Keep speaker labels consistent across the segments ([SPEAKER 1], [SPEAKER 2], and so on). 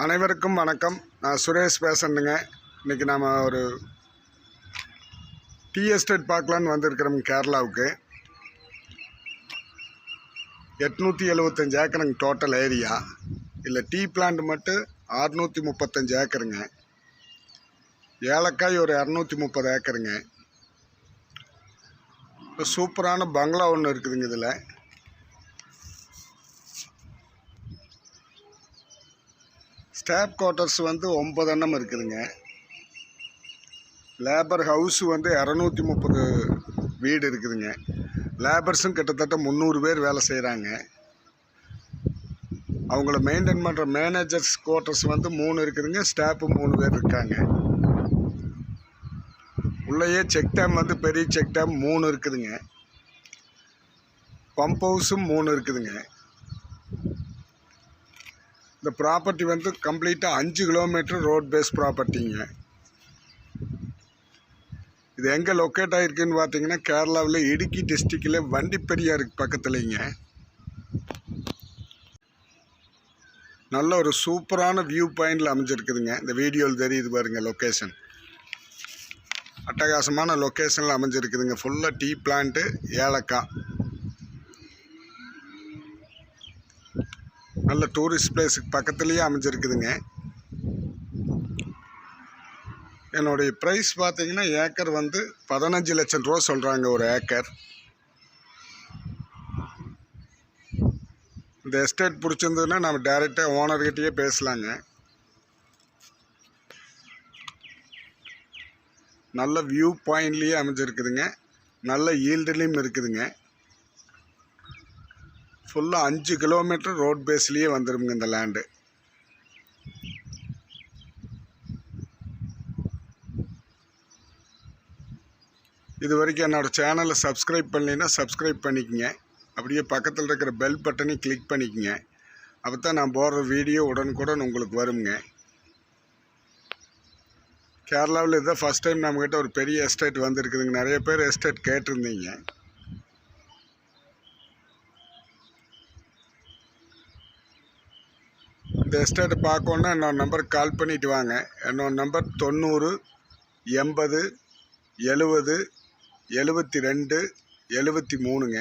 [SPEAKER 1] அனைவருக்கும் வணக்கம். நான் சுரேஷ் பேசணுங்க. இன்றைக்கி நாம் ஒரு டீ எஸ்டேட் பார்க்கலான்னு வந்திருக்கிறோம் கேரளாவுக்கு. எட்நூற்றி எழுபத்தஞ்சு ஏக்கருங்க டோட்டல் ஏரியா இல்லை டீ பிளான்ட் மட்டும் அறுநூற்றி முப்பத்தஞ்சு ஏக்கருங்க. ஏலக்காய் ஒரு இரநூத்தி முப்பது ஏக்கருங்க. சூப்பரான பங்களா ஒன்று இருக்குதுங்க இதில். ஸ்டாப் குவார்ட்டர்ஸ் வந்து ஒம்பது எண்ணம் இருக்குதுங்க. லேபர் ஹவுஸ் வந்து இரநூத்தி முப்பது வீடு இருக்குதுங்க. லேபர்ஸும் கிட்டத்தட்ட முந்நூறு பேர் வேலை செய்கிறாங்க அவங்கள மெயின்டைன் பண்ணுற மேனேஜர்ஸ் குவார்ட்டர்ஸ் வந்து மூணு இருக்குதுங்க. ஸ்டாஃபு மூணு பேர் இருக்காங்க. உள்ளேயே செக் டேம் வந்து பெரிய செக் டேம் மூணு இருக்குதுங்க. பம்ப் ஹவுஸும் மூணு இருக்குதுங்க. இந்த ப்ராப்பர்ட்டி வந்து கம்ப்ளீட்டாக அஞ்சு கிலோமீட்டர் ரோட் பேஸ் ப்ராப்பர்ட்டிங்க இது எங்கே லொக்கேட் ஆகிருக்குன்னு பார்த்தீங்கன்னா கேரளாவில் இடுக்கி டிஸ்ட்ரிக்டில் வண்டிப்பெரியாருக்கு பக்கத்துலேங்க. நல்ல ஒரு சூப்பரான வியூ பாயிண்டில் அமைஞ்சிருக்குதுங்க. இந்த வீடியோவில் தெரியுது பாருங்கள் லொக்கேஷன் அட்டகாசமான லொக்கேஷனில் அமைஞ்சிருக்குதுங்க. ஃபுல்லாக டீ பிளான்ட்டு ஏலக்காய். நல்ல டூரிஸ்ட் பிளேஸுக்கு பக்கத்துலேயே அமைஞ்சிருக்குதுங்க. என்னுடைய ப்ரைஸ் பார்த்தீங்கன்னா ஏக்கர் வந்து பதினஞ்சு லட்சம் ரூபா சொல்கிறாங்க ஒரு ஏக்கர் இந்த எஸ்டேட் பிடிச்சிருந்ததுன்னா நம்ம டேரெக்டாக ஓனர்கிட்டயே பேசலாங்க. நல்ல வியூ பாயிண்ட்லேயே அமைஞ்சிருக்குதுங்க. நல்ல ஈல்டுலேயும் இருக்குதுங்க. ஃபுல்லாக அஞ்சு கிலோமீட்டர் ரோட் பேஸ்லேயே வந்துருங்க இந்த லேண்டு இது வரைக்கும் என்னோடய சேனலை சப்ஸ்கிரைப் பண்ணலைன்னா சப்ஸ்கிரைப் பண்ணிக்கங்க. அப்படியே பக்கத்தில் இருக்கிற பெல் பட்டனையும் கிளிக் பண்ணிக்கங்க. அப்போ தான் நான் போடுற வீடியோ உடனுக்குடன் உங்களுக்கு வருங்க. கேரளாவில் இதுதான் ஃபஸ்ட் டைம் நம்மக்கிட்ட ஒரு பெரிய எஸ்டேட் வந்திருக்குதுங்க. நிறைய பேர் எஸ்டேட் கேட்டிருந்தீங்க. இந்த எஸ்டேட்டை பார்க்கணுன்னா என்னோட நம்பருக்கு கால் பண்ணிட்டு வாங்க. என்னோட நம்பர் தொண்ணூறு எண்பது எழுவது எழுபத்தி ரெண்டு எழுபத்தி மூணுங்க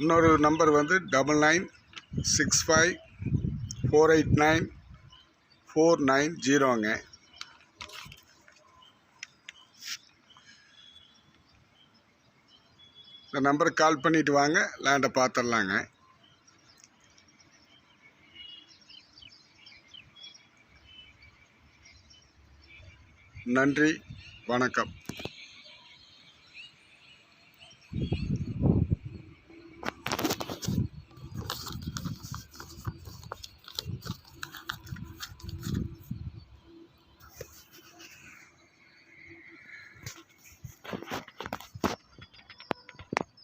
[SPEAKER 1] இன்னொரு நம்பர் வந்து double nine six five four eight nine four nine ஜீரோங்க. இந்த நம்பருக்கு கால் பண்ணிவிட்டு வாங்க. லேண்டை பார்த்துடலாங்க. நன்றி வணக்கம்.